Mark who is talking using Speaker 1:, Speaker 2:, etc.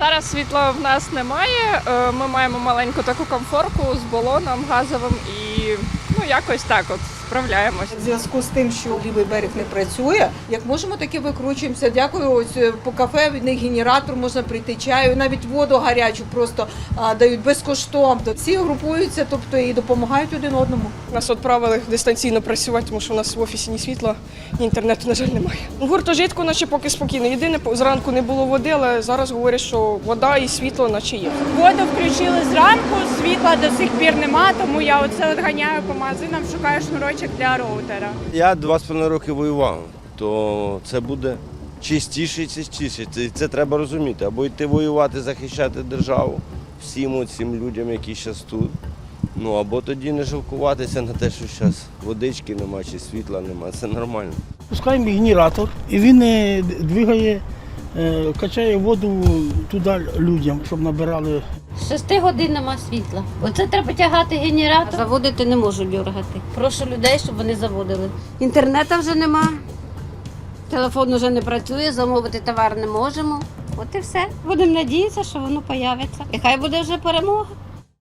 Speaker 1: Зараз світла в нас немає. е, Ми маємо маленьку таку комфорку з балоном газовим і ну якось так от справляємось.
Speaker 2: В зв'язку з тим, що лівий берег не працює, як можемо, так і викручуємося. Дякую. Ось е, по кафе від них генератор можна прийти чаю, навіть воду гарячу просто а, дають безкоштовно. Всі групуються, тобто і допомагають один одному.
Speaker 3: Нас відправили дистанційно працювати, тому що у нас в офісі ні світла, ні інтернету, на жаль, немає. Гуртожитку наче поки спокійно. Єдине, зранку не було води, але зараз говорять, що вода і світло наче є.
Speaker 4: Воду включили зранку, світла до сих пір нема, тому я оце от ганяю по магазинам, шукаю шнурочок для роутера.
Speaker 5: Я два з половиною роки воював, то це буде чистіше і чистіше. Це, це треба розуміти. Або йти воювати, захищати державу всім цим людям, які зараз тут. Ну або тоді не жалкуватися на те, що зараз водички нема чи світла нема. Це нормально.
Speaker 6: Пускаємо генератор, і він е, двигає, качає воду туди людям, щоб набирали
Speaker 7: З шести годин нема світла. Оце треба тягати генератор. Заводити не можу дергати. Прошу людей, щоб вони заводили. Інтернету вже нема. Телефон вже не працює, замовити товар не можемо. От і все. Будемо надіятися, що воно появиться. І хай буде вже перемога.